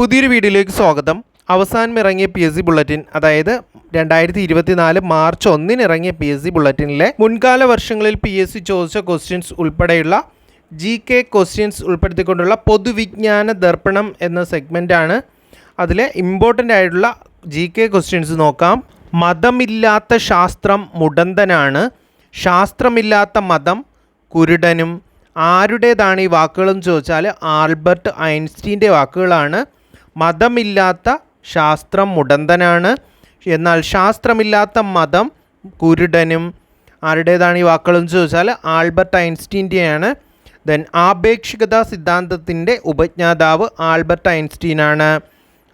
പുതിയൊരു വീഡിയോയിലേക്ക് സ്വാഗതം. അവസാനം ഇറങ്ങിയ പി എസ് സി ബുള്ളറ്റിൻ അതായത് രണ്ടായിരത്തി ഇരുപത്തിനാല് മാർച്ച് ഒന്നിന് ഇറങ്ങിയ പി എസ് സി ബുള്ളറ്റിനിലെ മുൻകാല വർഷങ്ങളിൽ പി എസ് സി ചോദിച്ച ക്വസ്റ്റ്യൻസ് ഉൾപ്പെടെയുള്ള ജി കെ ക്വസ്റ്റ്യൻസ് ഉൾപ്പെടുത്തിക്കൊണ്ടുള്ള പൊതുവിജ്ഞാന ദർപ്പണം എന്ന സെഗ്മെന്റാണ് അതിലെ ഇമ്പോർട്ടന്റ് ആയിട്ടുള്ള ജി കെ ക്വസ്റ്റ്യൻസ് നോക്കാം. മതമില്ലാത്ത ശാസ്ത്രം മുടന്തനാണ്. ശാസ്ത്രമില്ലാത്ത മതം കുരുടനും. ആരുടേതാണ് ഈ വാക്കുകളെന്ന് ചോദിച്ചാൽ ആൽബർട്ട് ഐൻസ്റ്റീന്റെ വാക്കുകളാണ്. മതമില്ലാത്ത ശാസ്ത്രം മുടന്തനാണ്. എന്നാൽ ശാസ്ത്രമില്ലാത്ത മതം കുരുടനും ആരുടേതാണ് ഈ വാക്കുകളെന്ന് ചോദിച്ചാൽ ആൽബർട്ട് ഐൻസ്റ്റീന്റെയാണ്. ദെൻ ആപേക്ഷികതാ സിദ്ധാന്തത്തിന്റെ ഉപജ്ഞാതാവ് ആൽബർട്ട് ഐൻസ്റ്റീനാണ്.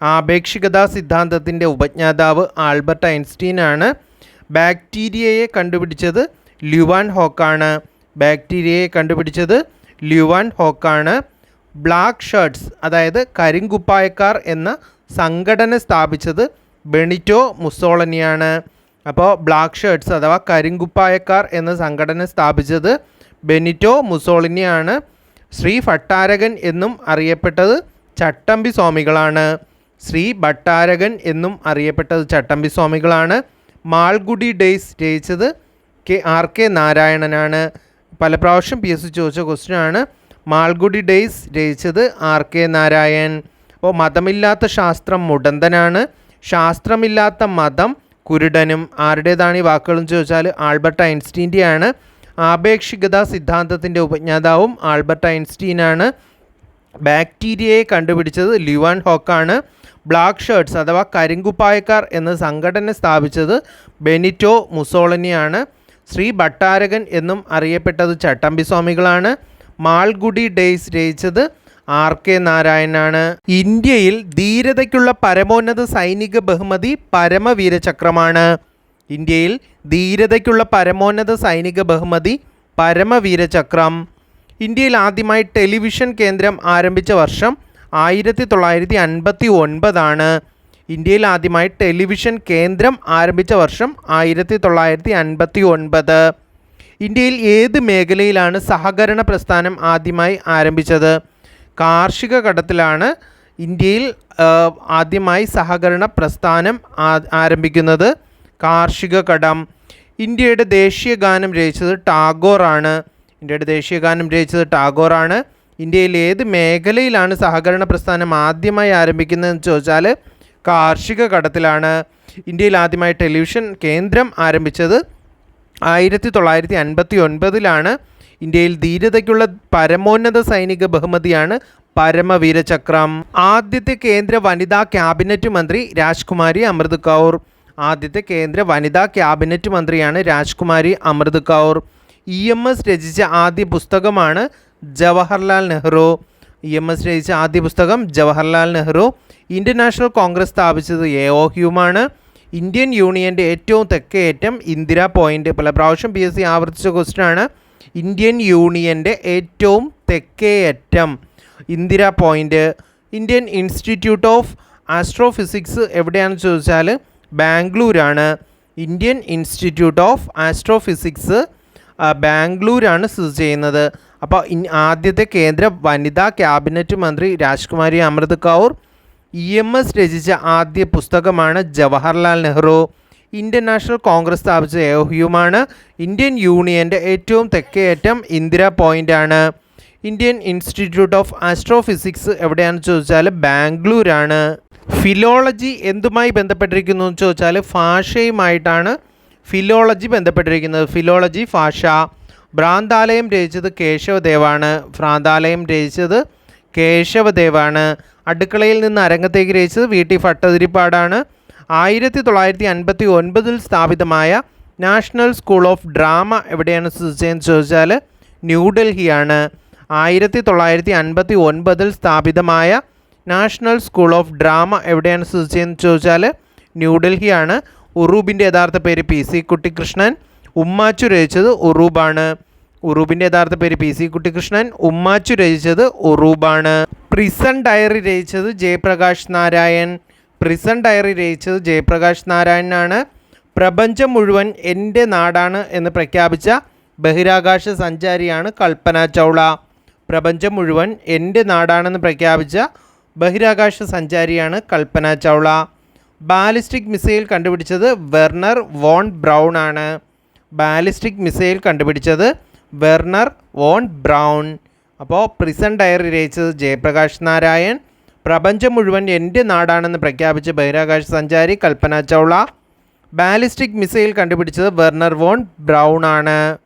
ആപേക്ഷികതാ സിദ്ധാന്തത്തിന്റെ ഉപജ്ഞാതാവ് ആൽബർട്ട് ഐൻസ്റ്റീനാണ്. ബാക്ടീരിയയെ കണ്ടുപിടിച്ചത് ല്യുവാൻ ഹോക്കാണ്. ബാക്ടീരിയയെ കണ്ടുപിടിച്ചത് ല്യുവാൻ ഹോക്കാണ്. ബ്ലാക്ക് ഷർട്ട്സ് അതായത് കരിങ്കുപ്പായക്കാർ എന്ന സംഘടന സ്ഥാപിച്ചത് ബെണിറ്റോ മുസോളനിയാണ്. അപ്പോൾ ബ്ലാക്ക് ഷർട്ട്സ് അഥവാ കരിങ്കുപ്പായക്കാർ എന്ന സംഘടന സ്ഥാപിച്ചത് ബെനിറ്റോ മുസോളിനിയാണ്. ശ്രീ ഭട്ടാരകൻ എന്നും അറിയപ്പെട്ടത് ചട്ടമ്പി സ്വാമികളാണ്. ശ്രീ ഭട്ടാരകൻ എന്നും അറിയപ്പെട്ടത് ചട്ടമ്പി സ്വാമികളാണ്. മാൾഗുഡി ഡേയ്സ് രചിച്ചത് കെ ആർ കെ നാരായണനാണ്. പല പ്രാവശ്യം പി എസ് സി ചോദിച്ച ക്വസ്റ്റ്യൻ ആണ്. മാൾഗുഡി ഡേയ്സ് രചിച്ചത് ആർ കെ നാരായൺ. അപ്പോൾ മതമില്ലാത്ത ശാസ്ത്രം മുടന്തനാണ്. ശാസ്ത്രമില്ലാത്ത മതം കുരുടനും. ആരുടേതാണ് ഈ വാക്കുകളെന്ന് ചോദിച്ചാൽ ആൽബർട്ട് ഐൻസ്റ്റീന്റെയാണ്. ആപേക്ഷികത സിദ്ധാന്തത്തിന്റെ ഉപജ്ഞാതാവും ആൽബർട്ട് ഐൻസ്റ്റീനാണ്. ബാക്ടീരിയയെ കണ്ടുപിടിച്ചത് ലിവാൻ ഹോക്കാണ്. ബ്ലാക്ക് ഷർട്ട്സ് അഥവാ കരിങ്കുപ്പായക്കാർ എന്ന സംഘടന സ്ഥാപിച്ചത് ബെനിറ്റോ മുസോളനിയാണ്. ശ്രീ ഭട്ടാരകൻ എന്നും അറിയപ്പെട്ടത് ചട്ടമ്പി സ്വാമികളാണ് മാൾഗുഡി ഡേയ്സ് രചിച്ചത് ആർ കെ നാരായണനാണ്. ഇന്ത്യയിൽ ധീരതയ്ക്കുള്ള പരമോന്നത സൈനിക ബഹുമതി പരമവീരചക്രമാണ്. ഇന്ത്യയിൽ ധീരതയ്ക്കുള്ള പരമോന്നത സൈനിക ബഹുമതി പരമവീരചക്രം. ഇന്ത്യയിൽ ആദ്യമായി ടെലിവിഷൻ കേന്ദ്രം ആരംഭിച്ച വർഷം ആയിരത്തി തൊള്ളായിരത്തി അൻപത്തി ഒൻപതാണ് ഇന്ത്യയിൽ ആദ്യമായി ടെലിവിഷൻ കേന്ദ്രം ആരംഭിച്ച വർഷം ആയിരത്തി തൊള്ളായിരത്തി അൻപത്തി ഒൻപത് ഇന്ത്യയിൽ ഏത് മേഖലയിലാണ് സഹകരണ പ്രസ്ഥാനം ആദ്യമായി ആരംഭിച്ചത്? കാർഷിക ഘട്ടത്തിലാണ് ഇന്ത്യയിൽ ആദ്യമായി സഹകരണ പ്രസ്ഥാനം ആരംഭിക്കുന്നത്. കാർഷിക കടം ഇന്ത്യയുടെ ദേശീയ ഗാനം രചിച്ചത് ടാഗോറാണ് ഇന്ത്യയുടെ ദേശീയ ഗാനം രചിച്ചത് ടാഗോറാണ് ഇന്ത്യയിൽ ഏത് മേഖലയിലാണ് സഹകരണ പ്രസ്ഥാനം ആദ്യമായി ആരംഭിക്കുന്നതെന്ന് ചോദിച്ചാൽ കാർഷിക ഘട്ടത്തിലാണ് ഇന്ത്യയിൽ ആദ്യമായി ടെലിവിഷൻ കേന്ദ്രം ആരംഭിച്ചത് ആയിരത്തി തൊള്ളായിരത്തി അൻപത്തി ഒൻപതിലാണ് ഇന്ത്യയിൽ ധീരതയ്ക്കുള്ള പരമോന്നത സൈനിക ബഹുമതിയാണ് പരമവീരചക്രം. ആദ്യത്തെ കേന്ദ്ര വനിതാ ക്യാബിനറ്റ് മന്ത്രി രാജ്കുമാരി അമൃത് കൗർ ആദ്യത്തെ കേന്ദ്ര വനിതാ ക്യാബിനറ്റ് മന്ത്രിയാണ് Rajkumari Amrit Kaur E M S രചിച്ച ആദ്യ പുസ്തകമാണ് Jawaharlal Nehru. E M S രചിച്ച ആദ്യ പുസ്തകം Jawaharlal Nehru. Indian National Congress സ്ഥാപിച്ചത് എ ഒ ഹ്യൂമാണ്. ഇന്ത്യൻ യൂണിയന്റെ ഏറ്റവും തെക്കേയറ്റം ഇന്ദിര പോയിന്റ് പല പ്രാവശ്യം പി എസ് സി ആവർത്തിച്ച ക്വസ്റ്റ്യൻ ആണ്. ഇന്ത്യൻ യൂണിയന്റെ ഏറ്റവും തെക്കേയറ്റം Indira Point Indian Institute of Astrophysics എവിടെയാണെന്ന് ചോദിച്ചാൽ ബാംഗ്ലൂരാണ്. ഇന്ത്യൻ ഇൻസ്റ്റിറ്റ്യൂട്ട് ഓഫ് ആസ്ട്രോഫിസിക്സ് ബാംഗ്ലൂരാണ് സ്ഥിതി ചെയ്യുന്നത്. അപ്പോൾ ആദ്യത്തെ കേന്ദ്ര വനിതാ ക്യാബിനറ്റ് മന്ത്രി Rajkumari Amrit Kaur E M S രചിച്ച ആദ്യ പുസ്തകമാണ് Jawaharlal Nehru. Indian National Congress സ്ഥാപിച്ച ഏഹ്യുമാണ് ഇന്ത്യൻ യൂണിയന്റെ ഏറ്റവും തെക്കേയറ്റം ഇന്ദിര പോയിന്റ് ആണ് ഇന്ത്യൻ ഇൻസ്റ്റിറ്റ്യൂട്ട് ഓഫ് ആസ്ട്രോഫിസിക്സ് എവിടെയാണെന്ന് ചോദിച്ചാൽ ബാംഗ്ലൂരാണ്. ഫിലോളജി എന്തുമായി ബന്ധപ്പെട്ടിരിക്കുന്നു എന്ന് ചോദിച്ചാൽ ഭാഷയുമായിട്ടാണ് ഫിലോളജി ബന്ധപ്പെട്ടിരിക്കുന്നത്. ഫിലോളജി ഭാഷ. ഭ്രാന്താലയം രചിച്ചത് കേശവദേവാണ്. ഭ്രാന്താലയം രചിച്ചത് കേശവദേവാണ്. അടുക്കളയിൽ നിന്ന് അരങ്ങത്തേക്ക് രചിച്ചത് വി. ടി. ഭട്ടതിരിപ്പാടാണ്. ആയിരത്തി തൊള്ളായിരത്തി അൻപത്തി ഒൻപതിൽ സ്ഥാപിതമായ നാഷണൽ സ്കൂൾ ഓഫ് ഡ്രാമ എവിടെയാണ് സ്ഥിതി ചെയ്യുന്നത് ചോദിച്ചാൽ ന്യൂഡൽഹിയാണ്. ആയിരത്തി തൊള്ളായിരത്തി അൻപത്തി ഒൻപതിൽ സ്ഥാപിതമായ നാഷണൽ സ്കൂൾ ഓഫ് ഡ്രാമ എവിടെയാണ് സ്ഥിതി ചെയ്യുന്നത് ചോദിച്ചാൽ ന്യൂഡൽഹിയാണ്. ഉറൂബിന്റെ യഥാർത്ഥ പേര് പി. സി. കുട്ടിക്കൃഷ്ണൻ ഉമ്മാച്ചു രചിച്ചത് ഉറൂബാണ്. ഉറൂബിന്റെ യഥാർത്ഥ പേര് പി സി കുട്ടിക്കൃഷ്ണൻ ഉമ്മാച്ചു രചിച്ചത് ഉറൂബാണ്. പ്രിസൺ ഡയറി രചിച്ചത് ജയപ്രകാശ് നാരായൺ. പ്രിസൺ ഡയറി രചിച്ചത് ജയപ്രകാശ് നാരായണനാണ് പ്രപഞ്ചം മുഴുവൻ എന്റെ നാടാണ് എന്ന് പ്രഖ്യാപിച്ച ബഹിരാകാശ സഞ്ചാരിയാണ് കൽപ്പന ചൗള. പ്രപഞ്ചം മുഴുവൻ എന്റെ നാടാണെന്ന് പ്രഖ്യാപിച്ച ബഹിരാകാശ സഞ്ചാരിയാണ് കൽപ്പന ചൗള. ബാലിസ്റ്റിക് മിസൈൽ കണ്ടുപിടിച്ചത് വെർണർ വോൺ ബ്രൗൺ ആണ്. ബാലിസ്റ്റിക് മിസൈൽ കണ്ടുപിടിച്ചത് വെർണർ വോൺ ബ്രൗൺ. അപ്പോൾ പ്രിസൺ ഡയറി രചിച്ചത് ജയപ്രകാശ് നാരായൺ. പ്രപഞ്ചം മുഴുവൻ എന്റെ നാടാണെന്ന് പ്രഖ്യാപിച്ച ബഹിരാകാശ സഞ്ചാരി കൽപ്പന ചൗള. ബാലിസ്റ്റിക് മിസൈൽ കണ്ടുപിടിച്ചത് വെർണർ വോൺ ബ്രൗൺ ആണ്.